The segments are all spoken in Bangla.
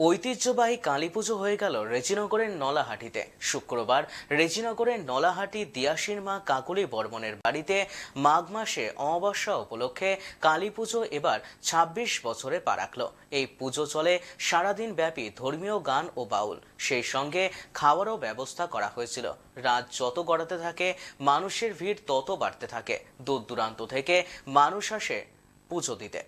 ঐতিহ্যবাহী কালী পুজো হয়ে গেল রেজিনগরের নলাহাটিতে। শুক্রবার রেজিনগরের নলাহাটি দিয়াসির মা কাকুলি বর্মনের বাড়িতে মাঘ মাসে অমাবস্যা উপলক্ষে কালী পুজো এবার ২৬ বছরে পা রাখল। এই পুজো চলে সারাদিন ব্যাপী ধর্মীয় গান ও বাউল। সেই সঙ্গে খাওয়ারও ব্যবস্থা করা হয়েছিল। রাত যত গড়াতে থাকে, মানুষের ভিড় তত বাড়তে থাকে। দূর দূরান্ত থেকে মানুষ আসে পুজো দিতে।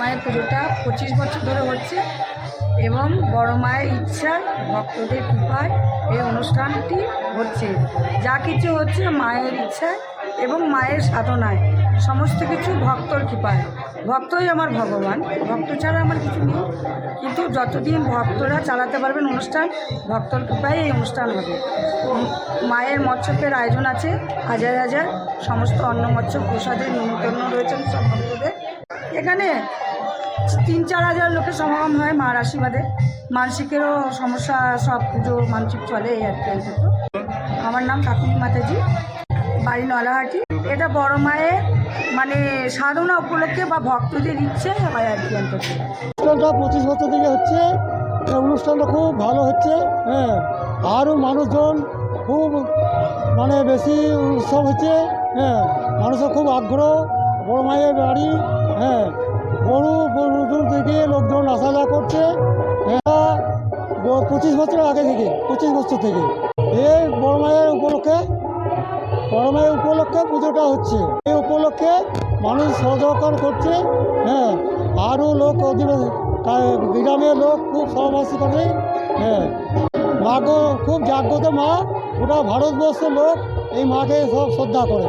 মায়ের পুজোটা পঁচিশ বছর ধরে হচ্ছে। এবং বড় মায়ের ইচ্ছায় ভক্তদের কৃপায় এই অনুষ্ঠানটি হচ্ছে। যা কিছু হচ্ছে মায়ের ইচ্ছায় এবং মায়ের সাধনায়। সমস্ত কিছু ভক্তর কৃপায়। ভক্তই আমার ভগবান। ভক্ত ছাড়া আমার কিছু নেই। কিন্তু যতদিন ভক্তরা চালাতে পারবেন অনুষ্ঠান, ভক্তর কৃপায় এই অনুষ্ঠান হবে। মায়ের মৎস্যকের আয়োজন আছে। হাজার হাজার সমস্ত অন্ন মৎস্য প্রসাদের নিমন্ত্রণ রয়েছেন সব ভক্তদের। এখানে তিন চার হাজার লোকের সমাগম হয় মার আশীর্বাদে। মানসিকেরও সমস্যা, সব পুজো, মানসিক চলে এই আর কি আমার নাম কাকুলি মাতাজি, বাড়ি নলাহাটি। এটা বড় মায়ের মানে সাধনা উপলক্ষে বা ভক্তদের ইচ্ছে হয় আর কি অনুষ্ঠানটা পঁচিশ বছর থেকে হচ্ছে অনুষ্ঠানটা খুব ভালো হচ্ছে হ্যাঁ। আরও মানুষজন খুব মানে বেশি উৎসব হচ্ছে হ্যাঁ। মানুষের খুব আগ্রহ, বড় মায়ের বাড়ি হ্যাঁ। বড় বড় দূর থেকে লোকজন আসা যাওয়া করছে ব- পঁচিশ বছর আগে থেকে, পঁচিশ বছর থেকে। এই বড় মায়ের উপলক্ষে, বড় মায়ের উপলক্ষে পুজোটা হচ্ছে। এই উপলক্ষে মানুষ সহযোগিতা করছে। হ্যাঁ আরও লোক গ্রামের লোক খুব সহবাসী করে। হ্যাঁ মা গো খুব জাগ্রত মা। গোটা ভারতবর্ষের লোক এই মাকে সব শ্রদ্ধা করে।